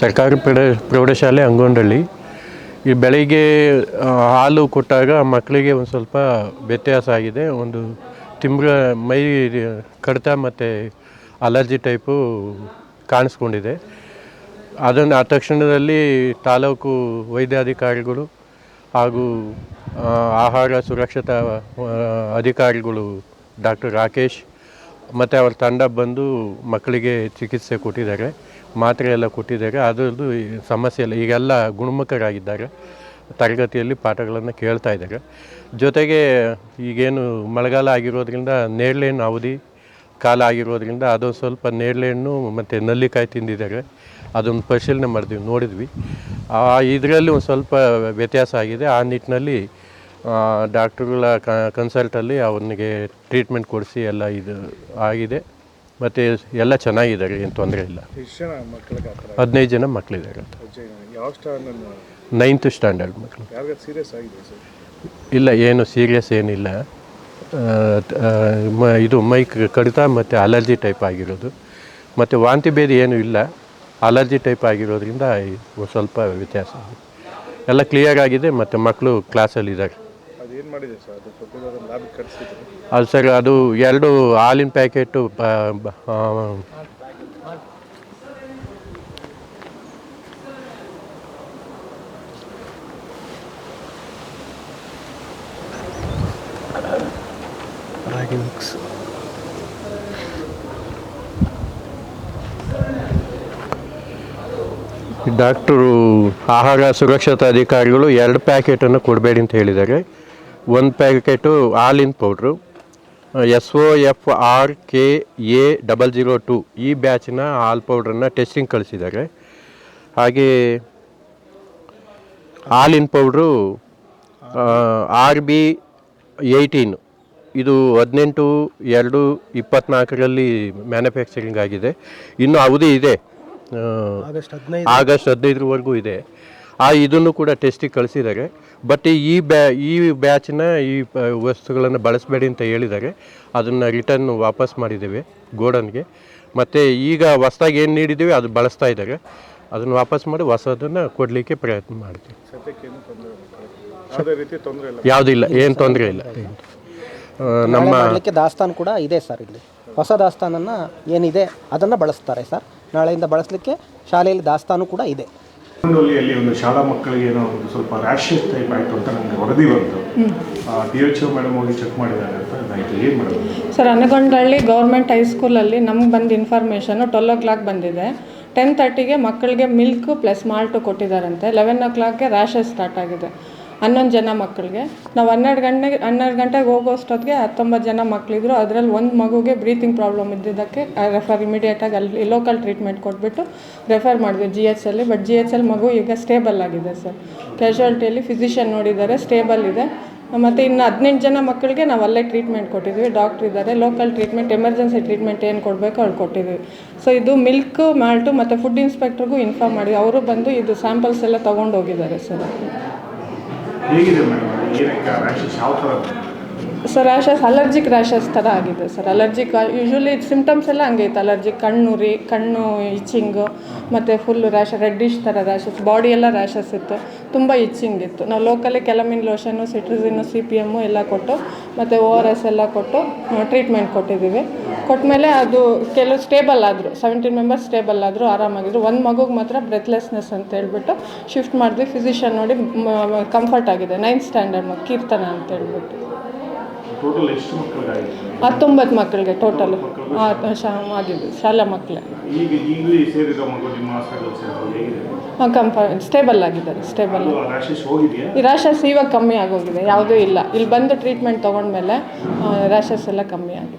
ಸರ್ಕಾರಿ ಪ್ರೌಢ ಪ್ರೌಢಶಾಲೆ ಅಂಗೋಂಡಳ್ಳಿ ಈ ಬೆಳಿಗ್ಗೆ ಹಾಲು ಕೊಟ್ಟಾಗ ಮಕ್ಕಳಿಗೆ ಒಂದು ಸ್ವಲ್ಪ ವ್ಯತ್ಯಾಸ ಆಗಿದೆ. ಒಂದು ತಿಂಬ್ರ ಮೈ ಕಡಿತ ಮತ್ತು ಅಲರ್ಜಿ ಟೈಪು ಕಾಣಿಸ್ಕೊಂಡಿದೆ. ಅದನ್ನು, ಆ ತಕ್ಷಣದಲ್ಲಿ ತಾಲೂಕು ವೈದ್ಯಾಧಿಕಾರಿಗಳು ಹಾಗೂ ಆಹಾರ ಸುರಕ್ಷತಾ ಅಧಿಕಾರಿಗಳು ಡಾಕ್ಟರ್ ರಾಕೇಶ್ ಮತ್ತು ಅವರ ತಂಡ ಬಂದು ಮಕ್ಕಳಿಗೆ ಚಿಕಿತ್ಸೆ ಕೊಟ್ಟಿದ್ದಾರೆ. ಮಾತ್ರೆ ಎಲ್ಲ ಕೊಟ್ಟಿದ್ದಾರೆ. ಅದರದ್ದು ಸಮಸ್ಯೆ ಇಲ್ಲ ಈಗೆಲ್ಲ ಗುಣಮುಖರಾಗಿದ್ದಾರೆ. ತರಗತಿಯಲ್ಲಿ ಪಾಠಗಳನ್ನು ಕೇಳ್ತಾ ಇದ್ದಾರೆ. ಜೊತೆಗೆ ಈಗೇನು ಮಳೆಗಾಲ ಆಗಿರೋದ್ರಿಂದ ನೇರಳೆಹಣ್ಣು ಅವಧಿ ಕಾಲ ಆಗಿರೋದ್ರಿಂದ ಅದೊಂದು ಸ್ವಲ್ಪ ನೇರಳೆಹಣ್ಣು ಮತ್ತು ನಲ್ಲಿಕಾಯಿ ತಿಂದಿದ್ದಾರೆ. ಅದೊಂದು ಪರಿಶೀಲನೆ ಮಾಡಿದ್ವಿ, ನೋಡಿದ್ವಿ. ಆ ಇದರಲ್ಲಿ ಒಂದು ಸ್ವಲ್ಪ ವ್ಯತ್ಯಾಸ ಆಗಿದೆ. ಆ ನಿಟ್ಟಿನಲ್ಲಿ ಡಾಕ್ಟ್ರುಗಳ ಕನ್ಸಲ್ಟಲ್ಲಿ ಅವನಿಗೆ ಟ್ರೀಟ್ಮೆಂಟ್ ಕೊಡಿಸಿ ಎಲ್ಲ ಇದು ಆಗಿದೆ. ಮತ್ತು ಎಲ್ಲ ಚೆನ್ನಾಗಿದ್ದಾರೆ ಏನು ತೊಂದರೆ ಇಲ್ಲ. ಹದಿನೈದು ಜನ ಮಕ್ಕಳಿದ್ದಾರೆ ನೈನ್ತ್ ಸ್ಟ್ಯಾಂಡರ್ಡ್ ಮಕ್ಕಳು ಯಾರಿಗ ಸೀರಿಯಸ್ ಆಗಿದೆ ಇಲ್ಲ ಏನು ಸೀರಿಯಸ್ ಏನಿಲ್ಲ. ಮ ಇದು ಮೈಕ್ ಕಡಿತ ಮತ್ತು ಅಲರ್ಜಿ ಟೈಪ್ ಆಗಿರೋದು. ಮತ್ತು ವಾಂತಿ ಭೇದಿ ಏನೂ ಇಲ್ಲ. ಅಲರ್ಜಿ ಟೈಪ್ ಆಗಿರೋದ್ರಿಂದ ಸ್ವಲ್ಪ ವ್ಯತ್ಯಾಸ. ಎಲ್ಲ ಕ್ಲಿಯರ್ ಆಗಿದೆ ಮತ್ತು ಮಕ್ಕಳು ಕ್ಲಾಸಲ್ಲಿದ್ದಾರೆ ಅದೇನು ಮಾಡಿದೆ ಸರ್? ಅದು ಸರ್ ಅದು ಎರಡು ಹಾಲಿನ ಪ್ಯಾಕೆಟು ರಾಗಿ ಮಿಕ್ಸ್. ಡಾಕ್ಟರು ಆಹಾರ ಸುರಕ್ಷತಾ ಅಧಿಕಾರಿಗಳು ಎರಡು ಪ್ಯಾಕೆಟನ್ನು ಕೊಡಬೇಡಿ ಅಂತ ಹೇಳಿದ್ದಾರೆ. ಒಂದು ಪ್ಯಾಕೆಟು ಹಾಲಿನ powder S O F R K A double zero two ಈ ಬ್ಯಾಚಿನ ಹಾಲ್ ಪೌಡ್ರನ್ನು ಟೆಸ್ಟಿಂಗ್ ಕಳಿಸಿದ್ದಾರೆ. ಹಾಗೆ ಹಾಲಿನ ಪೌಡ್ರು ಆರ್ ಬಿ ಏಯ್ಟೀನ್ ಇದು ಹದಿನೆಂಟು ಎರಡು ಇಪ್ಪತ್ತ್ನಾಲ್ಕರಲ್ಲಿ ಮ್ಯಾನುಫ್ಯಾಕ್ಚರಿಂಗ್ ಆಗಿದೆ. ಇನ್ನು ಅವಧಿ ಇದೆ. ಆಗಸ್ಟ್ ಹದಿನೈದರವರೆಗೂ ಇದೆ. ಆ ಇದನ್ನು ಕೂಡ ಟೆಸ್ಟಿಗೆ ಕಳಿಸಿದ್ದಾರೆ. ಬಟ್ ಈ ಬ್ಯಾ, ಈ ಬ್ಯಾಚ್ನ ಈ ವಸ್ತುಗಳನ್ನು ಬಳಸಬೇಡಿ ಅಂತ ಹೇಳಿದ್ದಾರೆ. ಅದನ್ನು ರಿಟರ್ನ್ ವಾಪಸ್ ಮಾಡಿದ್ದೇವೆ ಗೋಡನ್ಗೆ. ಮತ್ತು ಈಗ ಹೊಸ್ದಾಗಿ ಏನು ನೀಡಿದ್ದೀವಿ, ಅದು ಬಳಸ್ತಾ ಇದ್ದಾರೆ. ಅದನ್ನು ವಾಪಸ್ ಮಾಡಿ ಹೊಸದನ್ನು ಕೊಡಲಿಕ್ಕೆ ಪ್ರಯತ್ನ ಮಾಡ್ತೀವಿ. ಯಾವುದಿಲ್ಲ ಏನು ತೊಂದರೆ ಇಲ್ಲ. ನಮ್ಮ ದಾಸ್ತಾನು ಕೂಡ ಇದೆ ಸರ್ ಇಲ್ಲಿ. ಹೊಸ ದಾಸ್ತಾನನ್ನು ಏನಿದೆ, ಅದನ್ನು ಬಳಸ್ತಾರೆ ಸರ್. ನಾಳೆಯಿಂದ ಬಳಸಲಿಕ್ಕೆ ಶಾಲೆಯಲ್ಲಿ ದಾಸ್ತಾನು ಕೂಡ ಇದೆ. ಅಲ್ಲಿ ಒಂದು ಶಾಲಾ ಮಕ್ಕಳಿಗೆ ಏನೋ ಒಂದು ಸ್ವಲ್ಪ ರ್ಯಾಷಸ್ ಟೈಪ್ ಆಯಿತು ಅಂತ ನನಗೆ ವರದಿ ಬಂತು. ಡಿ ಎಚ್ ಒ ಮೇಡಮ್ ಹೋಗಿ ಚೆಕ್ ಮಾಡಿದ್ದಾರೆ ಅಂತ ಇದಾಯಿತು ಏನು ಮಾಡೋದು ಸರ್, ಅನಗೊಂಡಳ್ಳಿ ಗೌರ್ಮೆಂಟ್ ಹೈಸ್ಕೂಲಲ್ಲಿ ನಮ್ಗೆ ಬಂದ ಇನ್ಫಾರ್ಮೇಷನು ಟ್ವೆಲ್ ಓ ಕ್ಲಾಕ್ ಬಂದಿದೆ ಟೆನ್ ತರ್ಟಿಗೆ ಮಕ್ಕಳಿಗೆ ಮಿಲ್ಕ್ ಪ್ಲಸ್ ಮಾಲ್ಟು ಕೊಟ್ಟಿದ್ದಾರಂತೆ. ಲೆವೆನ್ ಓ ಕ್ಲಾಕ್ಗೆ ರ್ಯಾಷಸ್ ಸ್ಟಾರ್ಟ್ ಆಗಿದೆ. ಹನ್ನೊಂದು ಜನ ಮಕ್ಕಳಿಗೆ. ನಾವು ಹನ್ನೆರಡು ಗಂಟೆಗೆ ಹನ್ನೆರಡು ಗಂಟೆಗೆ ಹೋಗೋಷ್ಟೊತ್ತಿಗೆ ಹತ್ತೊಂಬತ್ತು ಜನ ಮಕ್ಕಳಿದ್ರು ಅದರಲ್ಲಿ ಒಂದು ಮಗುಗೆ ಬ್ರೀತಿಂಗ್ ಪ್ರಾಬ್ಲಮ್ ಇದ್ದಿದ್ದಕ್ಕೆ ರೆಫರ್ ಇಮಿಡಿಯೇಟಾಗಿ ಅಲ್ಲಿ ಲೋಕಲ್ ಟ್ರೀಟ್ಮೆಂಟ್ ಕೊಟ್ಬಿಟ್ಟು ರೆಫರ್ ಮಾಡಿದ್ವಿ ಜಿ ಎಚ್ ಅಲ್ಲಿ. ಬಟ್ ಜಿ ಎಚ್ ಎಲ್ ಮಗು ಈಗ ಸ್ಟೇಬಲ್ ಆಗಿದೆ ಸರ್. ಕ್ಯಾಶುಯಾಲಿಟಿಯಲ್ಲಿ ಫಿಸಿಷಿಯನ್ ನೋಡಿದ್ದಾರೆ ಸ್ಟೇಬಲ್ ಇದೆ. ಮತ್ತು ಇನ್ನು ಹದಿನೆಂಟು ಜನ ಮಕ್ಕಳಿಗೆ ನಾವು ಅಲ್ಲೇ ಟ್ರೀಟ್ಮೆಂಟ್ ಕೊಟ್ಟಿದ್ವಿ. ಡಾಕ್ಟ್ರ್ ಇದ್ದಾರೆ ಲೋಕಲ್ ಟ್ರೀಟ್ಮೆಂಟ್ ಎಮರ್ಜೆನ್ಸಿ ಟ್ರೀಟ್ಮೆಂಟ್ ಏನು ಕೊಡಬೇಕು ಅವ್ರು ಕೊಟ್ಟಿದ್ವಿ. ಸೊ ಇದು ಮಿಲ್ಕ್ ಮಾಲ್ಟು ಮತ್ತು ಫುಡ್ ಇನ್ಸ್ಪೆಕ್ಟ್ರಿಗೂ ಇನ್ಫಾರ್ಮ್ ಮಾಡಿದ್ವಿ. ಅವರು ಬಂದು ಇದು ಸ್ಯಾಂಪಲ್ಸ್ ಎಲ್ಲ ತೊಗೊಂಡೋಗಿದ್ದಾರೆ ಸರ್. ಹೇಗಿದೆ ಮೇಡಮ್? ಏನಕ್ಕೆ ರ್ಯಾಷಸ್ ಯಾವ ಥರ? ಸರ್ ರ್ಯಾಷಸ್ ಅಲರ್ಜಿಕ್ ರ್ಯಾಷಸ್ ಥರ ಆಗಿದೆ ಸರ್. ಅಲರ್ಜಿಕ್ ಯೂಶ್ವಲಿ ಸಿಮ್ಟಮ್ಸ್ ಎಲ್ಲ ಹಂಗೆ ಇತ್ತು. ಅಲರ್ಜಿಕ್ ಕಣ್ಣು ರೀ ಕಣ್ಣು ಇಚ್ಚಿಂಗು ಮತ್ತು ಫುಲ್ ರ್ಯಾಷ ರೆಡ್ಡಿಶ್ ಥರ ರ್ಯಾಷಸ್ ಬಾಡಿ ಎಲ್ಲ ರ್ಯಾಷಸ್ ಇತ್ತು. ತುಂಬ ಇಚ್ಚಿಂಗ್ ಇತ್ತು. ನಾವು ಲೋಕಲ್ಲಿ calamine lotion cetirizine C P M ಎಲ್ಲ ಕೊಟ್ಟು, ಮತ್ತು ಓ ಆರ್ ಎಸ್ ಎಲ್ಲ ಕೊಟ್ಟು ಟ್ರೀಟ್ಮೆಂಟ್ ಕೊಟ್ಟಿದ್ದೀವಿ. ಕೊಟ್ಟಮೇಲೆ ಅದು ಕೆಲವು ಸ್ಟೇಬಲ್ ಆದರು ಸೆವೆಂಟೀನ್ ಮೆಂಬರ್ಸ್ ಸ್ಟೇಬಲ್ ಆದರು, ಆರಾಮಾಗಿದ್ರು. ಒಂದು ಮಗುಗೆ ಮಾತ್ರ ಬ್ರೆತ್ಲೆಸ್ನೆಸ್ ಅಂತ ಹೇಳ್ಬಿಟ್ಟು ಶಿಫ್ಟ್ ಮಾಡಿದ್ವಿ. ಫಿಸಿಷಿಯನ್ ನೋಡಿ ಕಂಫರ್ಟ್ ಆಗಿದೆ. ನೈನ್ತ್ ಸ್ಟ್ಯಾಂಡರ್ಡ್ ಮಗು ಕೀರ್ತನ ಅಂತ ಹೇಳ್ಬಿಟ್ಟು. ಟೋಟಲ್ ಎಷ್ಟು ಮಕ್ಕಳಿಗಾಗಿದೆ ಹತ್ತೊಂಬತ್ತು ಮಕ್ಕಳಿಗೆ ಟೋಟಲ್ ಶಾ ಆಗಿದೆ ಶಾಲಾ ಮಕ್ಕಳು. ಈಗ ಈಗಲೇ ಸೇರಿದ ಮಗು ನಿಮ್ಮ ಹಾಸ್ಪಿಟಲ್ ಹೇಗಿದೆ? ಕಂಫ ಸ್ಟೇಬಲ್ ಆಗಿದ್ದಾರೆ ಸ್ಟೇಬಲ್ ಹೋಗಿದೆಯಾ? ಈ ರ್ಯಾಷಸ್ ಇವಾಗ ಕಮ್ಮಿ ಆಗೋಗಿದೆ ಯಾವುದೂ ಇಲ್ಲ. ಇಲ್ಲಿ ಬಂದು ಟ್ರೀಟ್ಮೆಂಟ್ ತೊಗೊಂಡ್ಮೇಲೆ ರ್ಯಾಷಸ್ ಎಲ್ಲ ಕಮ್ಮಿ ಆಗಿದೆ.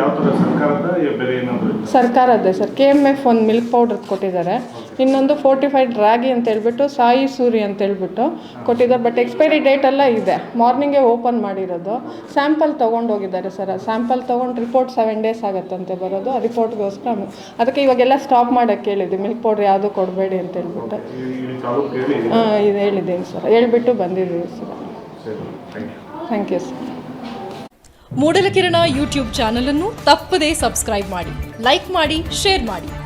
ಯಾವ ಥರ ಸರ್ಕಾರದ ಯಾ ಬೇರೆ ಏನಾದರೂ? ಸರ್ಕಾರದ್ದೇ ಸರ್. ಕೆ ಎಂ ಎಫ್ ಒಂದು ಮಿಲ್ಕ್ ಪೌಡರ್ ಕೊಟ್ಟಿದ್ದಾರೆ. ಇನ್ನೊಂದು ಫೋರ್ಟಿಫೈಡ್ ರಾಗಿ ಅಂತ ಹೇಳ್ಬಿಟ್ಟು, ಸಾಯಿ ಸೂರಿ ಅಂತ ಹೇಳ್ಬಿಟ್ಟು ಕೊಟ್ಟಿದ್ದಾರೆ. ಬಟ್ ಎಕ್ಸ್ಪೈರಿ ಡೇಟ್ ಎಲ್ಲ ಇದೆ. ಮಾರ್ನಿಂಗೇ ಓಪನ್ ಮಾಡಿರೋದು. ಸ್ಯಾಂಪಲ್ ತೊಗೊಂಡೋಗಿದ್ದಾರೆ ಸರ್. ಸ್ಯಾಂಪಲ್ ತೊಗೊಂಡು ರಿಪೋರ್ಟ್ ಸೆವೆನ್ ಡೇಸ್ ಆಗುತ್ತಂತೆ ಬರೋದು. ಆ ರಿಪೋರ್ಟ್ಗೋಸ್ಕರ ಅದಕ್ಕೆ ಇವಾಗೆಲ್ಲ ಸ್ಟಾಪ್ ಮಾಡೋಕ್ಕೆ ಹೇಳಿದ್ವಿ ಮಿಲ್ಕ್ ಪೌಡ್ರ್ ಯಾವುದು ಕೊಡಬೇಡಿ ಅಂತ ಹೇಳ್ಬಿಟ್ಟು. ಹಾಂ ಇದು ಹೇಳಿದ್ದೀನಿ ಸರ್. ಹೇಳ್ಬಿಟ್ಟು ಬಂದಿದ್ದೀವಿ sir. Thank you sir Moodalakirana YouTube ಚಾನಲನ್ನು ತಪ್ಪದೇ ಸಬ್ಸ್ಕ್ರೈಬ್ ಮಾಡಿ ಲೈಕ್ ಮಾಡಿ ಶೇರ್ ಮಾಡಿ.